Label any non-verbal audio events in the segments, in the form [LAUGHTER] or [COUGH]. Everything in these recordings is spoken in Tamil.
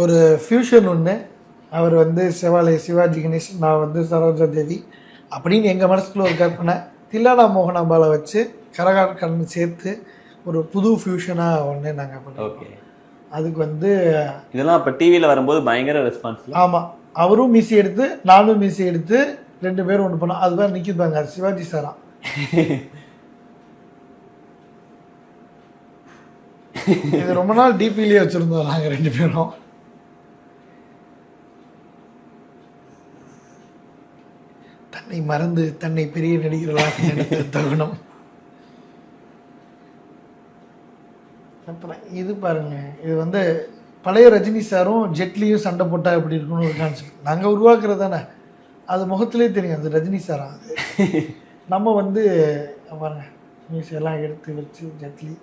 ஒரு ஃபியூஷன் ஒன்று அவர் வந்து சிவாலய சிவாஜி கணேஷ் நான் வந்து சரோஜா தேவி அப்படின்னு எங்கள் மனசுக்குள்ள ஒரு கற்பனை. தில்லானா மோகனாம்பாலை வச்சு கரகாட்டக்கடன் சேர்த்து ஒரு புது ஃபியூஷனாக ஒன்று நாங்கள் பண்ணுவோம் ஓகே. அதுக்கு வந்து இதெல்லாம் அப்ப டிவில வரும்போது பயங்கர ரெஸ்பான்ஸ் ஆமாம் அவரும் மீசி எடுத்து நானும் மீசி எடுத்து ரெண்டு பேரும் ஒன்று பண்ணோம். அதுதான் நிற்கிதாங்க சிவாஜி சாரா. [LAUGHS] இது ரொம்ப நாள் டிபிலேயே வச்சுருந்தோம் நாங்கள் ரெண்டு பேரும். தன்னை மறந்து தன்னை பெரிய நடிகர்களாக நினைத்த தருணம். அப்புறம் இது பாருங்க இது வந்து பழைய ரஜினி சாரும் ஜெட்லியும் சண்டை போட்டா எப்படி இருக்கும்னு ஒரு கான்செப்ட் நாங்கள் உருவாக்குறது தானே அது முகத்திலே தெரியும் அது ரஜினி சாரா அது. நம்ம வந்து பாருங்க நியூஸ் எல்லாம் எடுத்து வச்சு ஜெட்லி.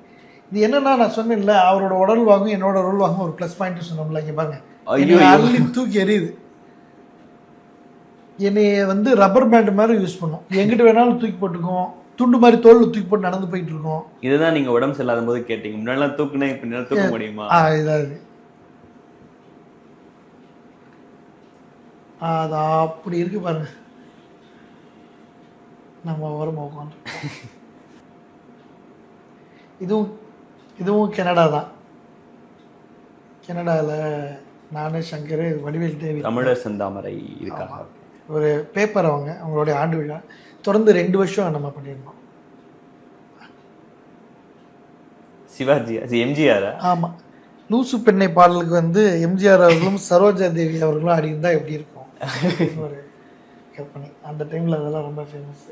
இது என்னன்னா நான் சொன்னேன்ல அவரோட உடல் வாங்கும் என்னோட உடல் வாங்கும் ஒரு ப்ளஸ் பாயிண்ட் சொன்னோம்ல இங்கே பாருங்க. அள்ளி தூக்கி எறியுது. என்னைய வந்து ரப்பர் பேண்ட் மாதிரி யூஸ் பண்ணும். எங்கிட்ட வேணாலும் தூக்கி போட்டுக்கும் துண்டு மாதிரி தோல்ல தூக்கி போட்டு நடந்து போயிட்டு இருக்கோம் இதுதான் நீங்க உடம்பு சரியில்லாத போது கேட்டீங்க. முன்னாடி தூக்குனேன் இப்ப தூக்க முடியுமா? இதாவது அது அப்படி இருக்கு பாருங்க. நம்ம ஓரமா உட்காந்து இதுவும் இதுவும் கனடா தான். கனடாவில் நானே சங்கர் வடிவேல் தேவி. தமிழர் செந்தாமரை இதுக்காக. ஒரு பேப்பர் அவங்க அவங்களுடைய ஆண்டு விழா. தொடர்ந்து ரெண்டு வருஷம் நம்ம பண்ணியிருந்தோம் சிவாஜி எம்ஜிஆர்? ஆமாம் லூசு பெண்ணை பாடலுக்கு வந்து எம்ஜிஆர் அவர்களும் சரோஜா தேவி அவர்களும் ஆடி இருந்தால் எப்படி இருக்கும்? ஒரு கற்பனை. அந்த டைமில் அதெல்லாம் ரொம்ப ஃபேமஸ்